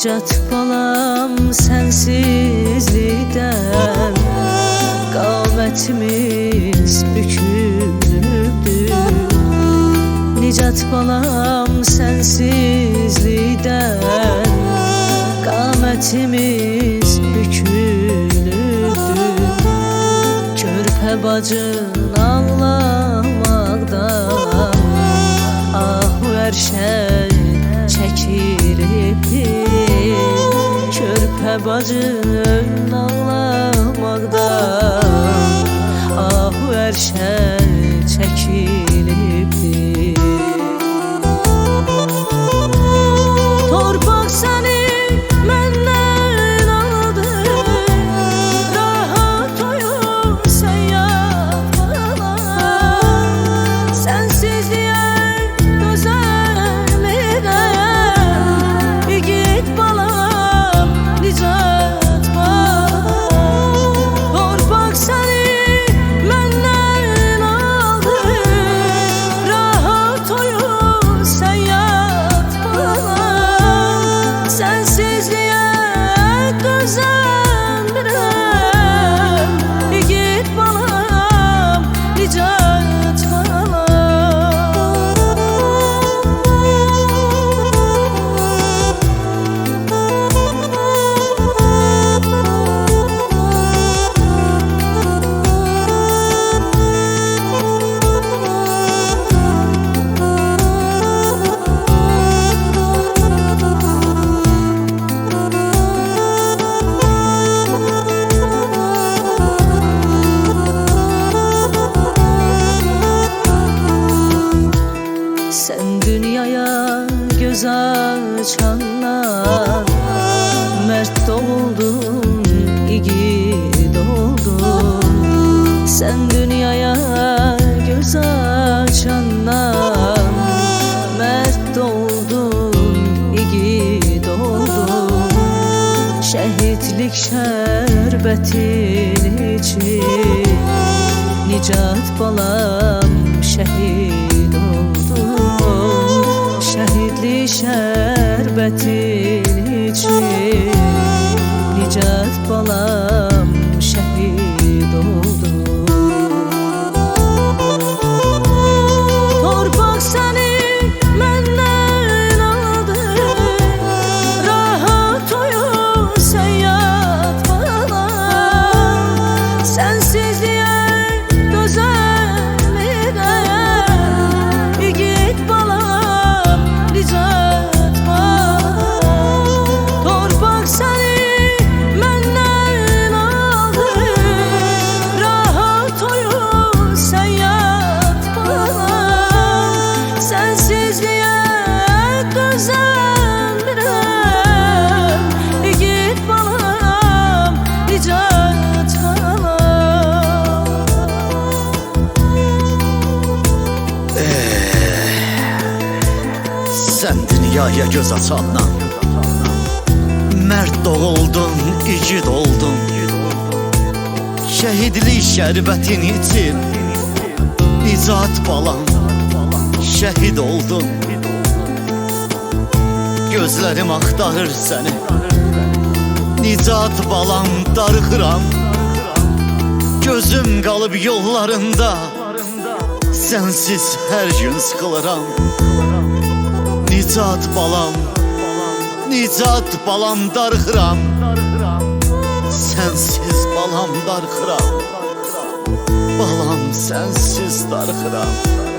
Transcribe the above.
Nicat balam sensizlikdən Qamətimiz bükülübdür Nicat balam sensizlikdən Qamətimiz bükülübdür Körpə bacın ağlamaqdan bacın ağlamaqdan dünyaya göz açanlar. Mert doğuldun, igid oldun Sen dünyaya göz açanlar. Mert doğuldun, igid oldun Şehitlik şerbetin için Nicat balam şehit dünyaya göz açandan Mert doğuldun, igid oldun Şehidlik şərbətin için Nicat balam Şəhid oldun. Gözlərim axtarır səni Nicat balam darıxıram Gözüm qalıb yollarında. Sənsiz hər gün sıxılıram Nicat balam Nicat balam darıxıram Sənsiz balam darıxıram Balam sənsiz darıxıram